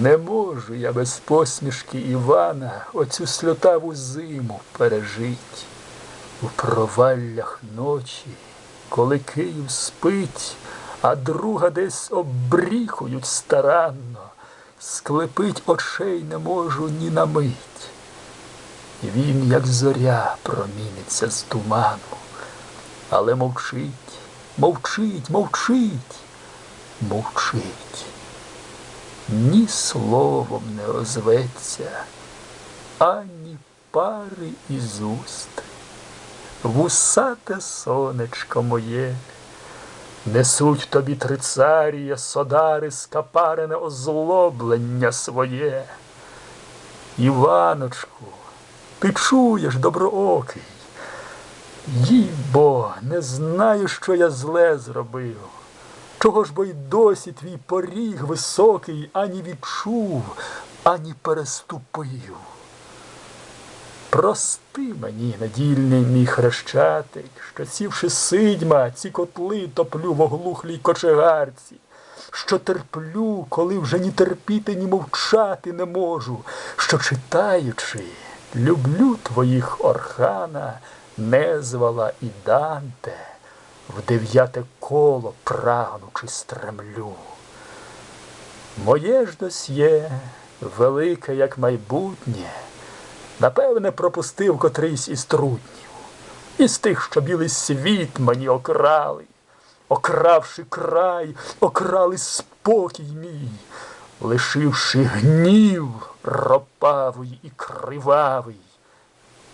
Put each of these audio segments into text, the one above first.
Не можу я без посмішки Івана оцю сльотаву зиму пережить. У проваллях ночі, коли Київ спить, а друга десь обріхують старанно, склепить очей не можу ні на мить. Він, як зоря, проміниться з туману, але мовчить, мовчить, мовчить, мовчить ні словом не озветься, ані пари із уст. Вусате сонечко моє, несуть тобі трицарія, содари, скапарене озлоблення своє. Іваночку, ти чуєш, доброокий, їй бо, не знаю, що я зле зробив. Чого ж бо й досі твій поріг високий ані відчув, ані переступив. Прости мені, недільний мій хрещатик, що сівши сидьма, ці котли топлю в оглухлій кочегарці, що терплю, коли вже ні терпіти, ні мовчати не можу, що читаючи, люблю твоїх Орхана, Незвала і Данте в дев'яте коло прагнучи стремлю. Моє ж досьє, велике, як майбутнє, напевне, пропустив котрийсь із труднів, із тих, що білий світ мені окрали, окравши край, окрали спокій мій, лишивши гнів ропавий і кривавий,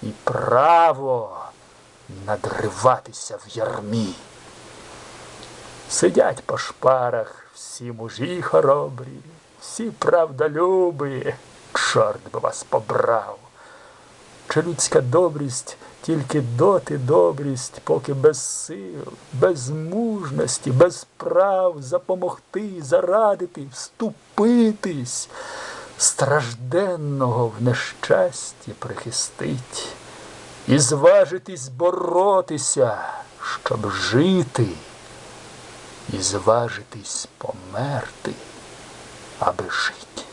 і право надриватися в ярмі. Сидять по шпарах всі мужі хоробрі, всі правдолюби, чорт би вас побрав. Чи людська добрість тільки доти добрість, поки без сил, без мужності, без прав запомогти, зарадити, вступитись, стражденного в нещасті прихистить і зважитись боротися, щоб жити, і зважитись померти, аби жити.